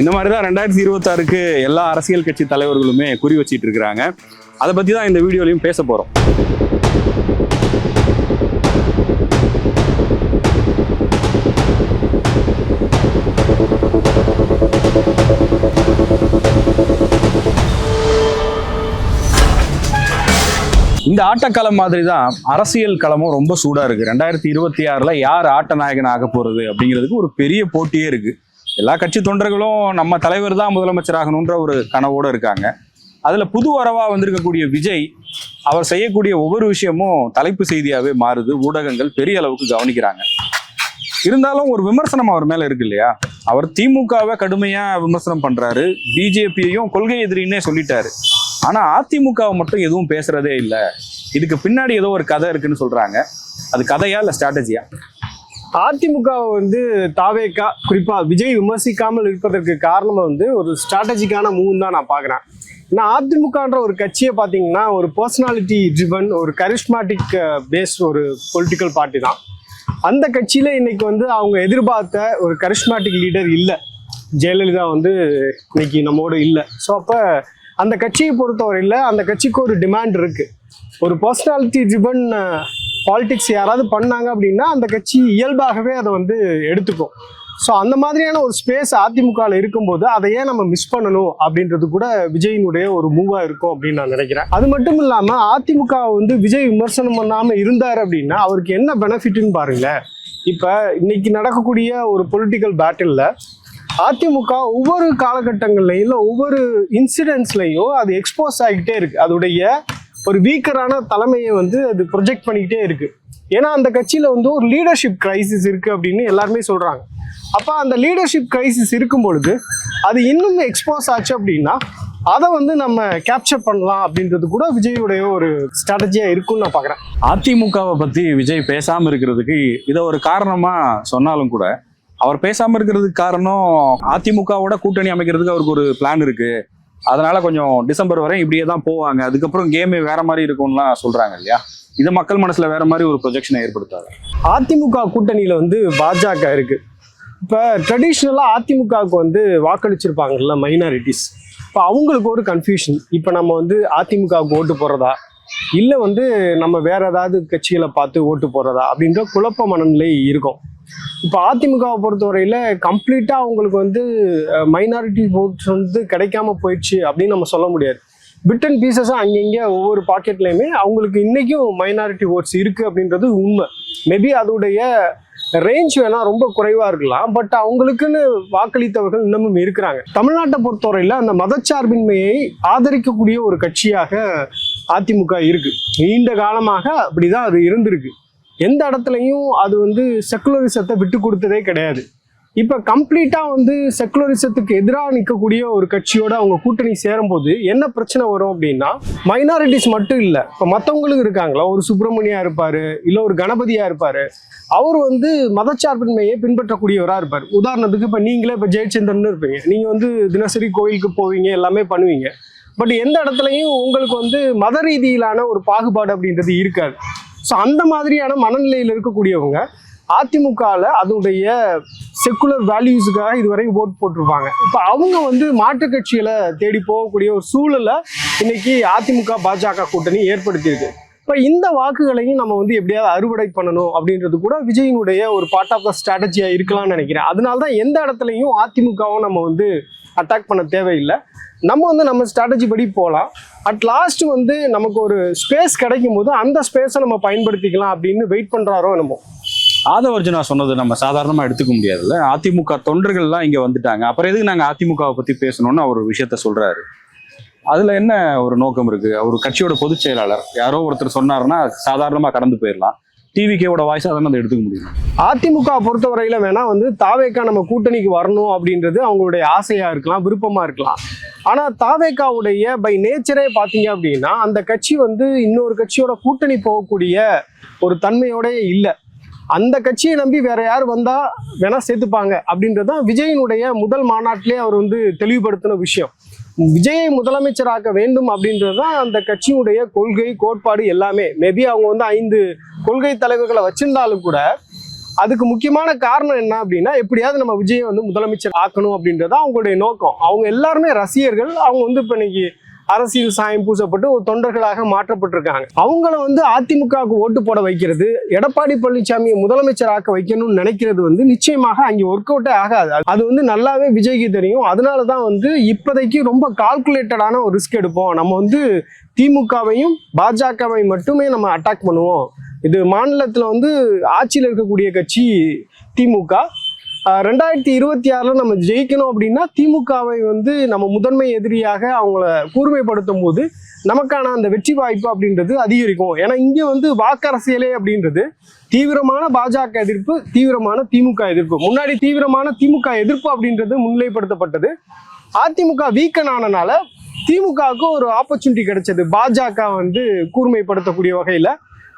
இந்த மாதிரி தான் ரெண்டாயிரத்தி இருபத்தாறுக்கு எல்லா அரசியல் கட்சி தலைவர்களுமே குறி வச்சிட்டு இருக்கிறாங்க. அதை பற்றி தான் இந்த வீடியோலையும் பேச போகிறோம் இந்த ஆட்டக்களம் மாதிரி தான் அரசியல் களமும் ரொம்ப சூடா இருக்கு. ரெண்டாயிரத்தி இருபத்தி ஆறுல யார் ஆட்ட நாயகன் ஆக போறது அப்படிங்கிறதுக்கு ஒரு பெரிய போட்டியே இருக்கு. எல்லா கட்சி தொண்டர்களும் நம்ம தலைவர் தான் முதலமைச்சர் ஆகணுன்ற ஒரு கனவோட இருக்காங்க. அதுல புது வரவா வந்திருக்கக்கூடிய விஜய் அவர் செய்யக்கூடிய ஒவ்வொரு விஷயமும் தலைப்பு செய்தியாவே மாறுது. ஊடகங்கள் பெரிய அளவுக்கு கவனிக்கிறாங்க. இருந்தாலும் ஒரு விமர்சனம் அவர் மேல இருக்கு இல்லையா? அவர் திமுகவை கடுமையா விமர்சனம் பண்றாரு. பிஜேபியையும் கொள்கை எதிரின்னே சொல்லிட்டாரு. ஆனா அதிமுகவை மட்டும் எதுவும் பேசுறதே இல்லை. இதுக்கு பின்னாடி ஏதோ ஒரு கதை இருக்குன்னு சொல்றாங்க. அது கதையா இல்ல ஸ்ட்ராட்டஜியா அதிமுக வந்து தாவேக்கா குறிப்பாக விஜய் விமர்சிக்காமல் இருப்பதற்கு காரணம் வந்து ஒரு ஸ்ட்ராட்டஜிக்கான மூவ் தான் நான் பார்க்குறேன். நான் அதிமுகன்ற ஒரு கட்சியை பார்த்தீங்கன்னா ஒரு பர்சனாலிட்டி ட்ரிவன் ஒரு கரிஸ்மாட்டிக் பேஸ் ஒரு பொலிட்டிக்கல் பார்ட்டி தான். அந்த கட்சியில் இன்னைக்கு வந்து அவங்க எதிர்பார்த்த ஒரு கரிஸ்மாட்டிக் லீடர் இல்லை. ஜெயலலிதா வந்து இன்னைக்கு நம்மோட இல்லை. ஸோ அப்போ அந்த கட்சியை பொறுத்தவரையில் அந்த கட்சிக்கு ஒரு டிமாண்ட் இருக்குது ஒரு பர்சனாலிட்டி ட்ரிவன் பாலிடிக்ஸ் யாராவது பண்ணாங்க அப்படின்னா அந்த கட்சி இயல்பாகவே அதை வந்து எடுத்துக்கும். ஸோ அந்த மாதிரியான ஒரு ஸ்பேஸ் அதிமுகவில் இருக்கும்போது அதை ஏன் நம்ம மிஸ் பண்ணணும் அப்படின்றது கூட விஜயினுடைய ஒரு மூவாக இருக்கும் அப்படின்னு நான் நினைக்கிறேன். அது மட்டும் இல்லாமல் அதிமுக வந்து விஜய் விமர்சனம் பண்ணாமல் இருந்தார் அப்படின்னா அவருக்கு என்ன பெனிஃபிட்னு பாருங்களேன். இப்போ இன்னைக்கு நடக்கக்கூடிய ஒரு பொலிட்டிக்கல் பேட்டிலில் அதிமுக ஒவ்வொரு காலகட்டங்கள்லையும் இல்லை ஒவ்வொரு இன்சிடென்ட்ஸ்லையும் அது எக்ஸ்போஸ் ஆகிக்கிட்டே இருக்கு. அதோடைய ஒரு வீக்கரான தலைமையை வந்து அது ப்ரொஜெக்ட் பண்ணிக்கிட்டே இருக்குது ஏன்னா அந்த கட்சியில் வந்து ஒரு லீடர்ஷிப் கிரைசிஸ் இருக்குது அப்படின்னு எல்லாருமே சொல்கிறாங்க அப்போ அந்த லீடர்ஷிப் கிரைசிஸ் இருக்கும் பொழுது அது இன்னும் எக்ஸ்போஸ் ஆச்சு அப்படின்னா அதை வந்து நம்ம கேப்சர் பண்ணலாம் அப்படின்றது கூட விஜயுடைய ஒரு ஸ்ட்ராட்டஜியாக இருக்கும்னு நான் பார்க்குறேன் அதிமுகவை பற்றி விஜய் பேசாமல் இருக்கிறதுக்கு இதை ஒரு காரணமாக சொன்னாலும் கூட அவர் பேசாமல் இருக்கிறதுக்கு காரணம் அதிமுகவோட கூட்டணி அமைக்கிறதுக்கு அவருக்கு ஒரு பிளான் இருக்குது அதனால கொஞ்சம் டிசம்பர் வரை இப்படியே தான் போவாங்க. அதுக்கப்புறம் கேமே வேற மாதிரி இருக்கும்லாம் சொல்றாங்க இல்லையா? இது மக்கள் மனசுல வேற மாதிரி ஒரு ப்ரொஜெக்ஷனை ஏற்படுத்தாது. அதிமுக கூட்டணியில வந்து பாஜக இருக்கு. இப்போ ட்ரெடிஷ்னலாக அதிமுகவுக்கு வந்து வாக்களிச்சிருப்பாங்கல்ல மைனாரிட்டிஸ் இப்போ அவங்களுக்கு ஒரு கன்ஃபியூஷன் இப்போ நம்ம வந்து அதிமுகவுக்கு ஓட்டு போடுறதா? இல்லை வந்து நம்ம வேற ஏதாவது கட்சிகளை பார்த்து ஓட்டு போடுறதா? அப்படின்ற குழப்ப மனநிலை இருக்கும். இப்போ அதிமுகவை பொறுத்தவரையில் கம்ப்ளீட்டாக அவங்களுக்கு வந்து மைனாரிட்டி ஓட்ஸ் வந்து கிடைக்காம போயிடுச்சு அப்படின்னு நம்ம சொல்ல முடியாது. பிட் அண்ட் பீசஸாக அங்கங்கே ஒவ்வொரு பாக்கெட்லையுமே அவங்களுக்கு இன்னைக்கும் மைனாரிட்டி ஓட்ஸ் இருக்குது அப்படின்றது உண்மை. மேபி அதோடைய ரேஞ்ச் வேணா ரொம்ப குறைவா இருக்கலாம் பட் அவங்களுக்குன்னு வாக்களித்தவர்கள் இன்னமும் இருக்கிறாங்க. தமிழ்நாட்டை பொறுத்தவரையில அந்த மதச்சார்பின்மையை ஆதரிக்கக்கூடிய ஒரு கட்சியாக அதிமுக இருக்கு. நீண்ட காலமாக அப்படிதான் அது இருந்திருக்கு. எந்த இடத்துலையும் அது வந்து செக்குலரிசத்தை விட்டு கொடுத்ததே கிடையாது. இப்போ கம்ப்ளீட்டாக வந்து செக்குலரிசத்துக்கு எதிராக நிற்கக்கூடிய ஒரு கட்சியோட அவங்க கூட்டணி சேரும்போது என்ன பிரச்சனை வரும் அப்படின்னா மைனாரிட்டிஸ் மட்டும் இல்லை இப்போ மற்றவங்களும் இருக்காங்களா? ஒரு சுப்பிரமணியா இருப்பார் இல்லை ஒரு கணபதியாக இருப்பார். அவர் வந்து மதச்சார்பின்மையை பின்பற்றக்கூடியவராக இருப்பார். உதாரணத்துக்கு இப்போ நீங்களே இப்போ ஜெயச்சந்திரன் இருப்பீங்க. நீங்கள் வந்து தினசரி கோயிலுக்கு போவீங்க எல்லாமே பண்ணுவீங்க. பட் எந்த இடத்துலையும் உங்களுக்கு வந்து மத ரீதியிலான ஒரு பாகுபாடு அப்படின்றது இருக்காது. ஸோ அந்த மாதிரியான மனநிலையில் இருக்கக்கூடியவங்க அதிமுகவில் அதனுடைய செக்குலர் வேல்யூஸுக்காக இதுவரை ஓட் போட்டிருப்பாங்க. இப்போ அவங்க வந்து மாற்றுக் கட்சிகளை தேடி போகக்கூடிய ஒரு சூழலை இன்னைக்கு அதிமுக பாஜக கூட்டணி ஏற்படுத்தியிருக்கு. இப்போ இந்த வாக்குகளையும் நம்ம வந்து எப்படியாவது அறுவடை பண்ணணும் அப்படின்றது கூட விஜயினுடைய ஒரு பார்ட் ஆஃப் த ஸ்ட்ராட்டஜியாக இருக்கலாம்னு நினைக்கிறேன். அதனால தான் எந்த இடத்துலையும் அதிமுகவும் நம்ம வந்து அட்டாக் பண்ண தேவையில்லை. நம்ம வந்து நம்ம ஸ்ட்ராட்டஜி படி போகலாம். அட் லாஸ்ட் வந்து நமக்கு ஒரு ஸ்பேஸ் கிடைக்கும் போது அந்த ஸ்பேஸை நம்ம பயன்படுத்திக்கலாம் அப்படின்னு வெயிட் பண்ணுறாரோ நம்ம ஆதவர்ஜுனா சொன்னது நம்ம சாதாரணமாக எடுத்துக்க முடியாதுல்ல. அதிமுக தொண்டர்கள்லாம் இங்கே வந்துட்டாங்க. அப்புறம் எதுக்கு நாங்கள் அதிமுகவை பற்றி பேசணும்னு அவர் விஷயத்த சொல்கிறாரு அதில் என்ன ஒரு நோக்கம் இருக்குது அவர் கட்சியோட பொதுச் செயலாளர். யாரோ ஒருத்தர் சொன்னார்னா சாதாரணமாக கடந்து போயிடலாம். டிவிகேவோட வாய்ஸாக தானே அதை எடுத்துக்க முடியும்? அதிமுக பொறுத்தவரையில வேணா வந்து தாவேக்கா நம்ம கூட்டணிக்கு வரணும் அப்படின்றது அவங்களுடைய ஆசையா இருக்கலாம் விருப்பமா இருக்கலாம். ஆனா தாவேக்காவுடைய பை நேச்சரே பாத்தீங்க அப்படின்னா அந்த கட்சி வந்து இன்னொரு கட்சியோட கூட்டணி போகக்கூடிய ஒரு தன்மையோட இல்லை. அந்த கட்சியை நம்பி வேற யார் வந்தா வேணா சேர்த்துப்பாங்க அப்படின்றது தான் விஜயினுடைய முதல் மாநாட்டிலே அவர் வந்து தெளிவுபடுத்தின விஷயம். விஜயை முதலமைச்சராக்க வேண்டும் அப்படின்றது தான் அந்த கட்சியுடைய கொள்கை கோட்பாடு எல்லாமே. மேபி அவங்க வந்து ஐந்து கொள்கை தலைவர்களை வச்சிருந்தாலும் கூட அதுக்கு முக்கியமான காரணம் என்ன அப்படின்னா எப்படியாவது நம்ம விஜயை வந்து முதலமைச்சர் ஆக்கணும் அப்படின்றது அவங்களுடைய நோக்கம். அவங்க எல்லாருமே ரசிகர்கள். அவங்க வந்து இப்போ இன்னைக்கு அரசியல் சாயம் பூசப்பட்டு ஒரு தொண்டர்களாக மாற்றப்பட்டிருக்காங்க. அவங்கள வந்து அதிமுகவுக்கு ஓட்டு போட வைக்கிறது எடப்பாடி பழனிசாமியை முதலமைச்சர் ஆக்க வைக்கணும்னு நினைக்கிறது வந்து நிச்சயமாக அங்கே ஒர்க் அவுட்டே ஆகாது. அது வந்து நல்லாவே விஜய்க்கு தெரியும். அதனால தான் வந்து இப்போதைக்கு ரொம்ப கால்குலேட்டடான ஒரு ரிஸ்க் எடுப்போம். நம்ம வந்து திமுகவையும் பாஜகவையும் மட்டுமே நம்ம அட்டாக் பண்ணுவோம். இது மாநிலத்தில் வந்து ஆட்சியில் இருக்கக்கூடிய கட்சி திமுக. ரெண்டாயிரத்தி இருபத்தி ஆறில் நம்ம ஜெயிக்கணும் அப்படின்னா திமுகவை வந்து நம்ம முதன்மை எதிரியாக அவங்கள கூர்மைப்படுத்தும் போது நமக்கான அந்த வெற்றி வாய்ப்பு அப்படின்றது அதிகரிக்கும். ஏன்னா இங்கே வந்து வாக்கரசியலே அப்படின்றது தீவிரமான பாஜக எதிர்ப்பு தீவிரமான திமுக எதிர்ப்பு. முன்னாடி தீவிரமான திமுக எதிர்ப்பு அப்படின்றது முன்னிலைப்படுத்தப்பட்டது. அதிமுக வீக்கன் ஆனனால திமுகவுக்கு ஒரு ஆப்பர்ச்சுனிட்டி கிடைச்சது. பாஜக வந்து கூர்மைப்படுத்தக்கூடிய வகையில்.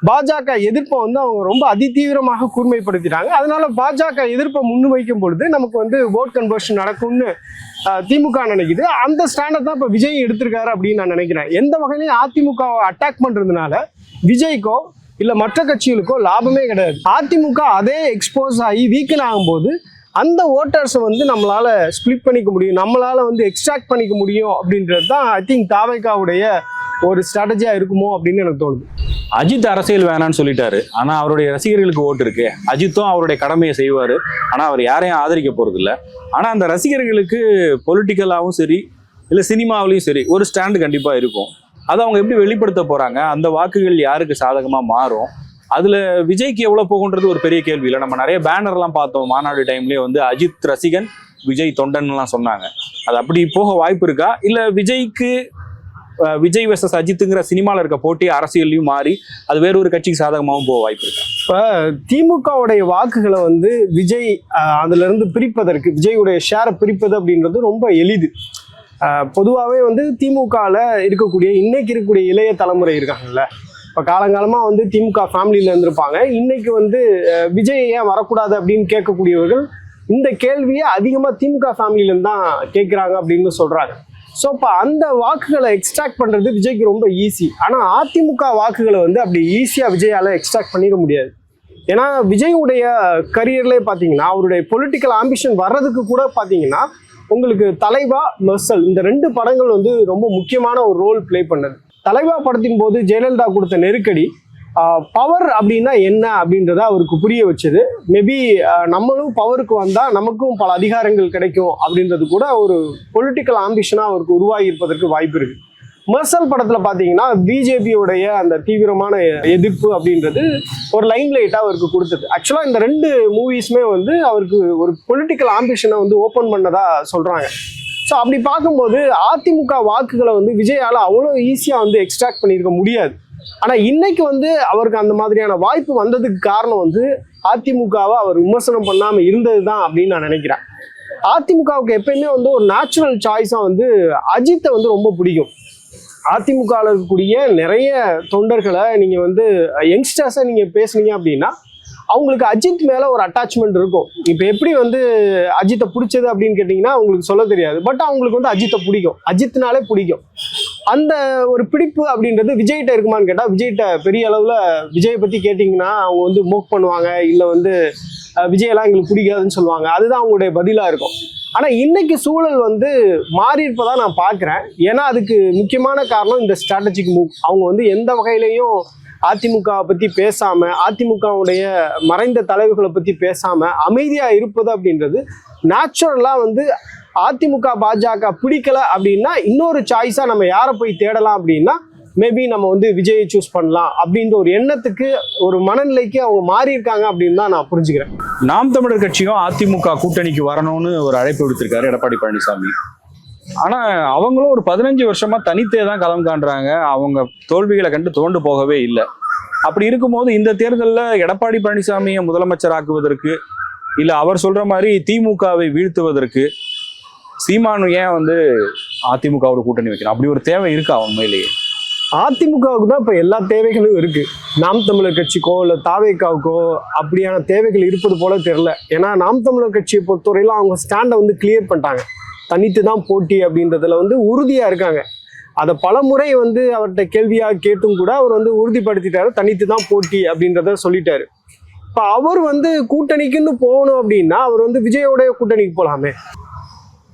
பாஜக எதிர்ப்பை வந்து அவங்க ரொம்ப அதிதீவிரமாக கூர்மைப்படுத்திட்டாங்க. அதனால பாஜக எதிர்ப்பை முன்வைக்கும் பொழுது நமக்கு வந்து ஓட் கன்வர்ஷன் நடக்கும்னு திமுக நினைக்குது. அந்த ஸ்டாண்டை தான் இப்போ விஜய் எடுத்திருக்காரு அப்படின்னு நான் நினைக்கிறேன். எந்த வகையிலையும் அதிமுகவை அட்டாக் பண்ணுறதுனால விஜய்க்கோ இல்லை மற்ற கட்சிகளுக்கோ லாபமே கிடையாது. அதிமுக அதே எக்ஸ்போஸ் ஆகி வீக்கன் ஆகும்போது அந்த ஓட்டர்ஸை வந்து நம்மளால் ஸ்ப்ளிட் பண்ணிக்க முடியும். நம்மளால் வந்து எக்ஸ்ட்ராக்ட் பண்ணிக்க முடியும் அப்படின்றது தான் ஐ திங்க் தாவைக்காவுடைய ஒரு ஸ்ட்ராட்டஜியாக இருக்குமோ அப்படின்னு எனக்கு தோணுது. அஜித் அரசியல் வேணான்னு சொல்லிட்டாரு. ஆனா அவருடைய ரசிகர்களுக்கு ஓட்டு இருக்கு. அஜித்தும் அவருடைய கடமையை செய்வாரு. ஆனா அவர் யாரையும் ஆதரிக்க போறது இல்ல ஆனா அந்த ரசிகர்களுக்கு பொலிட்டிக்கலாகவும் சரி இல்ல சினிமாவிலையும் சரி ஒரு ஸ்டாண்டு கண்டிப்பா இருக்கும். அதை அவங்க எப்படி வெளிப்படுத்த போறாங்க? அந்த வாக்குகள் யாருக்கு சாதகமா மாறும்? அதுல விஜய்க்கு எவ்வளவு போகுன்றது ஒரு பெரிய கேள்வி இல்லை. நம்ம நிறைய பேனர்லாம் பார்த்தோம். மாநாடு டைம்லயே வந்து அஜித் ரசிகன் விஜய் தொண்டன்லாம் சொன்னாங்க. அது அப்படி போக வாய்ப்பு இருக்கா? இல்ல விஜய்க்கு விஜய் வெர்சஸ் அஜித்துங்கிற சினிமாவில் இருக்க போட்டி அரசியல்லையும் மாறி அது வேற ஒரு கட்சிக்கு சாதகமாகவும் போக வாய்ப்பு இருக்கு. இப்போ திமுகவுடைய வாக்குகளை வந்து விஜய் அதுலேருந்து இருந்து பிரிப்பதற்கு விஜயுடைய ஷேரை பிரிப்பது அப்படின்றது ரொம்ப எளிது. பொதுவாகவே வந்து திமுகவில் இருக்கக்கூடிய இன்னைக்கு இருக்கக்கூடிய இளைய தலைமுறை இருக்காங்கல்ல. இப்போ காலங்காலமாக வந்து திமுக ஃபேமிலியில் இருந்திருப்பாங்க. இன்னைக்கு வந்து விஜய் ஏன் வரக்கூடாது அப்படின்னு கேட்கக்கூடியவர்கள் இந்த கேள்வியை அதிகமாக திமுக ஃபேமிலியிலேருந்து தான் கேட்குறாங்க அப்படின்னு சொல்கிறாங்க ஸோ இப்போ அந்த வாக்குகளை எக்ஸ்ட்ராக்ட் பண்ணுறது விஜய்க்கு ரொம்ப ஈஸி ஆனால் அதிமுக வாக்குகளை வந்து அப்படி ஈஸியாக விஜயால் எக்ஸ்ட்ராக்ட் பண்ணிட முடியாது. ஏன்னா விஜயுடைய கரியர்லேயே பார்த்தீங்கன்னா அவருடைய பொலிட்டிக்கல் ஆம்பிஷன் வர்றதுக்கு கூட பார்த்தீங்கன்னா உங்களுக்கு தலைவா மெர்சல் இந்த ரெண்டு படங்கள் வந்து ரொம்ப முக்கியமான ஒரு ரோல் ப்ளே பண்ணது. தலைவா படத்தின் போது ஜெயலலிதா கொடுத்த நெருக்கடி பவர் அப்படின்னா என்ன அப்படின்றத அவருக்கு புரிய வச்சது. மேபி நம்மளும் பவருக்கு வந்தால் நமக்கும் பல அதிகாரங்கள் கிடைக்கும் அப்படின்றது கூட ஒரு பொலிட்டிக்கல் ஆம்பிஷனாக அவருக்கு உருவாகி இருப்பதற்கு வாய்ப்பு இருக்கு. மெர்சல் படத்தில் பார்த்தீங்கன்னா பிஜேபியோடைய அந்த தீவிரமான எதிர்ப்பு அப்படின்றது ஒரு லைன் லைட்டாக அவருக்கு கொடுத்தது. ஆக்சுவலாக இந்த ரெண்டு மூவிஸுமே வந்து அவருக்கு ஒரு பொலிட்டிக்கல் ஆம்பிஷனை வந்து ஓப்பன் பண்ணதாக சொல்கிறாங்க ஸோ அப்படி பார்க்கும்போது அதிமுக வாக்குகளை வந்து விஜயால் அவ்வளோ ஈஸியாக வந்து எக்ஸ்ட்ராக்ட் பண்ணியிருக்க முடியாது. ஆனால் இன்னைக்கு வந்து அவருக்கு அந்த மாதிரியான வாய்ப்பு வந்ததுக்கு காரணம் வந்து அதிமுகவை அவர் விமர்சனம் பண்ணாமல் இருந்தது தான் அப்படின்னு நான் நினைக்கிறேன். அதிமுகவுக்கு எப்பயுமே வந்து ஒரு நேச்சுரல் சாய்ஸாக வந்து அஜித்தை வந்து ரொம்ப பிடிக்கும். அதிமுகவில் இருக்கக்கூடிய நிறைய தொண்டர்களை நீங்கள் வந்து யங்ஸ்டர்ஸை நீங்கள் பேசுனீங்க அப்படின்னா அவங்களுக்கு அஜித் மேலே ஒரு அட்டாச்மெண்ட் இருக்கும். இப்போ எப்படி வந்து அஜித்தை பிடிச்சது அப்படின்னு கேட்டிங்கன்னா அவங்களுக்கு சொல்ல தெரியாது. பட் அவங்களுக்கு வந்து அஜித்தை பிடிக்கும். அஜித்னாலே பிடிக்கும். அந்த ஒரு பிடிப்பு அப்படின்றது விஜய்கிட்ட இருக்குமான்னு கேட்டால் விஜய்கிட்ட பெரிய அளவில் விஜயை பற்றி கேட்டிங்கன்னா அவங்க வந்து மோக் பண்ணுவாங்க இல்லை வந்து விஜயெல்லாம் எங்களுக்கு பிடிக்காதுன்னு சொல்லுவாங்க. அதுதான் அவங்களுடைய பதிலாக இருக்கும். ஆனால் இன்னைக்கு சூழல் வந்து மாறி நான் பார்க்குறேன் ஏன்னா அதுக்கு முக்கியமான காரணம் இந்த ஸ்ட்ராட்டஜிக் மூவ் அவங்க வந்து எந்த வகையிலையும் அதிமுகவை பற்றி பேசாமல் அதிமுகவுடைய மறைந்த தலைவர்களை பற்றி பேசாமல் அமைதியாக இருப்பது அப்படின்றது நேச்சுரலாக வந்து அதிமுக பாஜக பிடிக்கல அப்படின்னா இன்னொரு சாய்ஸாக நம்ம யாரை போய் தேடலாம் அப்படின்னா மேபி நம்ம வந்து விஜயை சூஸ் பண்ணலாம் அப்படின்ற ஒரு எண்ணத்துக்கு ஒரு மனநிலைக்கு அவங்க மாறி இருக்காங்க அப்படின்னு தான் நான் புரிஞ்சுக்கிறேன். நாம் தமிழர் கட்சியும் அதிமுக கூட்டணிக்கு வரணும்னு ஒரு அழைப்பு விடுத்திருக்காரு எடப்பாடி பழனிசாமி. ஆனா அவங்களும் ஒரு பதினஞ்சு வருஷமா தனித்தே தான் களம் காண்றாங்க. அவங்க தோல்விகளை கண்டு தோண்டு போகவே இல்லை. அப்படி இருக்கும்போது இந்த தேர்தலில் எடப்பாடி பழனிசாமியை முதலமைச்சராக்குவதற்கு இல்லை அவர் சொல்ற மாதிரி திமுகவை வீழ்த்துவதற்கு சீமானு ஏன் வந்து அதிமுகவோட கூட்டணி வைக்கணும் அப்படி ஒரு தேவை இருக்கா உண்மையிலேயே? அதிமுகவுக்கு தான் இப்போ எல்லா தேவைகளும் இருக்கு. நாம் தமிழர் கட்சிக்கோ இல்லை தாவேக்காவுக்கோ அப்படியான தேவைகள் இருப்பது போல தெரில ஏன்னா நாம் தமிழர் கட்சியை பொறுத்தவரையிலும் அவங்க ஸ்டாண்டை வந்து கிளியர் பண்ணிட்டாங்க. தனித்து தான் போட்டி அப்படின்றதுல வந்து உறுதியாக இருக்காங்க. அதை பல முறை வந்து அவர்கிட்ட கேள்வியாக கேட்டும் கூட அவர் வந்து உறுதிப்படுத்திட்டாரு. தனித்து தான் போட்டி அப்படின்றத சொல்லிட்டாரு. இப்போ அவர் வந்து கூட்டணிக்குன்னு போகணும் அப்படின்னா அவர் வந்து விஜயோடைய கூட்டணிக்கு போகலாமே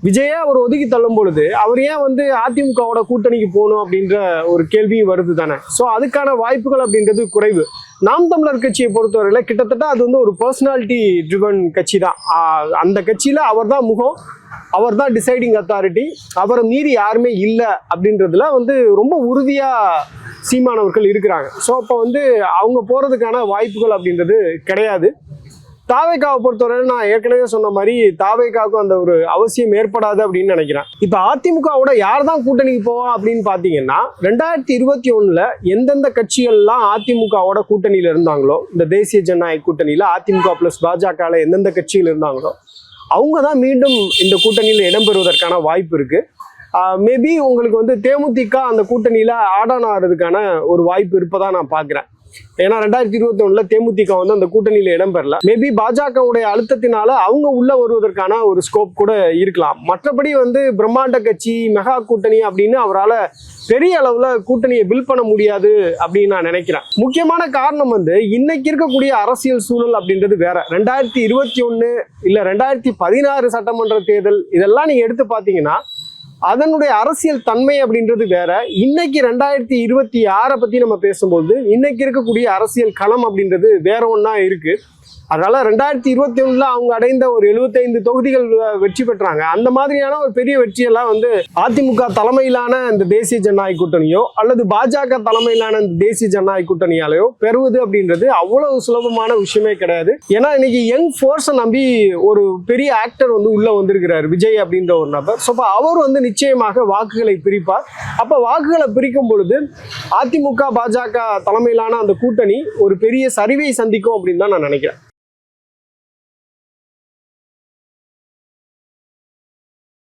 விஜயை அவர் ஒதுக்கி தள்ளும் பொழுது அவர் ஏன் வந்து அதிமுகவோட கூட்டணிக்கு போகணும் அப்படின்ற ஒரு கேள்வியும் வருது தானே? ஸோ அதுக்கான வாய்ப்புகள் அப்படின்றது குறைவு. நாம் தமிழர் கட்சியை பொறுத்தவரையில் கிட்டத்தட்ட அது வந்து ஒரு பர்சனாலிட்டி ட்ரிவன் கட்சி தான் அந்த கட்சியில் அவர் தான் முகம் அவர் தான் டிசைடிங் அத்தாரிட்டி அவரை மீறி யாருமே இல்லை அப்படின்றதுல வந்து ரொம்ப உறுதியாக சீமானவர்கள் இருக்கிறாங்க. ஸோ அப்போ வந்து அவங்க போகிறதுக்கான வாய்ப்புகள் அப்படின்றது கிடையாது. தாவேக்காவை பொறுத்தவரை நான் ஏற்கனவே சொன்ன மாதிரி தாவேக்காவுக்கும் அந்த ஒரு அவசியம் ஏற்படாது அப்படின்னு நினைக்கிறேன். இப்போ அதிமுகவோட யார் தான் கூட்டணிக்கு போவா அப்படின்னு பார்த்தீங்கன்னா ரெண்டாயிரத்தி இருபத்தி ஒன்றில் எந்தெந்த கட்சிகள்லாம் அதிமுகவோட கூட்டணியில் இருந்தாங்களோ இந்த தேசிய ஜனநாயக கூட்டணியில் அதிமுக ப்ளஸ் பாஜகவில் எந்தெந்த கட்சிகள் இருந்தாங்களோ அவங்க தான் மீண்டும் இந்த கூட்டணியில் இடம்பெறுவதற்கான வாய்ப்பு இருக்குது மேபி உங்களுக்கு வந்து தேமுதிக அந்த கூட்டணியில் ஆடான ஆகிறதுக்கான ஒரு வாய்ப்பு இருப்பதாக நான் பார்க்குறேன் ஏன்னா ரெண்டாயிரத்தி இருபத்தி ஒண்ணுல தேமுதிக வந்து அந்த கூட்டணியில இடம்பெறல மேபி பாஜகவுடைய அழுத்தத்தினால அவங்க உள்ள வருவதற்கான ஒரு ஸ்கோப் கூட இருக்கலாம். மற்றபடி வந்து பிரம்மாண்ட கட்சி மெகா கூட்டணி அப்படின்னு அவரால் பெரிய அளவுல கூட்டணியை பில் பண்ண முடியாது அப்படின்னு நான் நினைக்கிறேன். முக்கியமான காரணம் வந்து இன்னைக்கு இருக்கக்கூடிய அரசியல் சூழல் அப்படின்றது வேற. ரெண்டாயிரத்தி இருபத்தி ஒண்ணு இல்ல ரெண்டாயிரத்தி பதினாறு சட்டமன்ற தேர்தல் இதெல்லாம் நீங்க எடுத்து பார்த்தீங்கன்னா அதனுடைய அரசியல் தன்மை அப்படின்றது வேற. இன்னைக்கு ரெண்டாயிரத்தி இருபத்தி ஆறை பத்தி நம்ம பேசும்போது இன்னைக்கு இருக்கக்கூடிய அரசியல் களம் அப்படின்றது வேற ஒன்றா இருக்கு. அதனால் ரெண்டாயிரத்தி இருபத்தி ஒன்றில் அவங்க அடைந்த ஒரு 75 தொகுதிகள் வெற்றி பெற்றாங்க. அந்த மாதிரியான ஒரு பெரிய வெற்றியெல்லாம் வந்து அதிமுக தலைமையிலான இந்த தேசிய ஜனநாயக கூட்டணியோ அல்லது பாஜக தலைமையிலான இந்த தேசிய ஜனநாயக கூட்டணியாலேயோ பெறுவது அப்படின்றது அவ்வளவு சுலபமான விஷயமே கிடையாது. ஏன்னா இன்னைக்கு யங் ஃபோர்ஸை நம்பி ஒரு பெரிய ஆக்டர் வந்து உள்ளே வந்திருக்கிறார் விஜய் அப்படின்ற ஒரு நபர். ஸோ அப்போ அவர் வந்து நிச்சயமாக வாக்குகளை பிரிப்பார். அப்போ வாக்குகளை பிரிக்கும் பொழுது அதிமுக பாஜக தலைமையிலான அந்த கூட்டணி ஒரு பெரிய சரிவை சந்திக்கும் அப்படின்னு தான் நான் நினைக்கிறேன்.